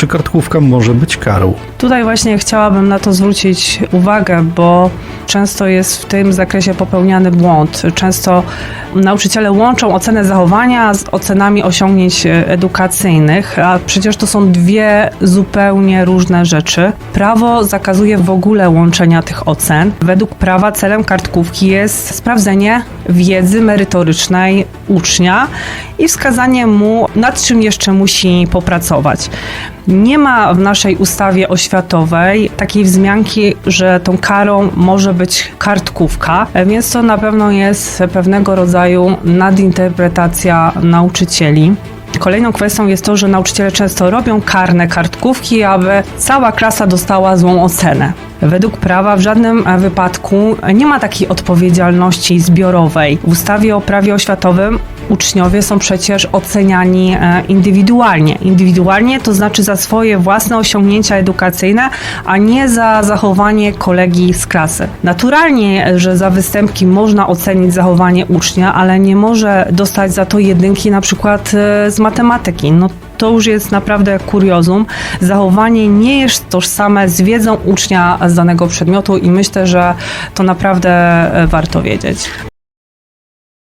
Czy kartkówka może być karą? Tutaj właśnie chciałabym na to zwrócić uwagę, bo często jest w tym zakresie popełniany błąd. Często nauczyciele łączą ocenę zachowania z ocenami osiągnięć edukacyjnych, a przecież to są dwie zupełnie różne rzeczy. Prawo zakazuje w ogóle łączenia tych ocen. Według prawa celem kartkówki jest sprawdzenie wiedzy merytorycznej ucznia i wskazanie mu, nad czym jeszcze musi popracować. Nie ma w naszej ustawie oświatowej takiej wzmianki, że tą karą może być kartkówka, więc to na pewno jest pewnego rodzaju nadinterpretacja nauczycieli. Kolejną kwestią jest to, że nauczyciele często robią karne kartkówki, aby cała klasa dostała złą ocenę. Według prawa w żadnym wypadku nie ma takiej odpowiedzialności zbiorowej. W ustawie o prawie oświatowym uczniowie są przecież oceniani e, indywidualnie. Indywidualnie to znaczy za swoje własne osiągnięcia edukacyjne, a nie za zachowanie kolegi z klasy. Naturalnie, że za występki można ocenić zachowanie ucznia, ale nie może dostać za to jedynki na przykład e, z matematyki. No to już jest naprawdę kuriozum. Zachowanie nie jest tożsame z wiedzą ucznia z danego przedmiotu i myślę, że to naprawdę e, warto wiedzieć.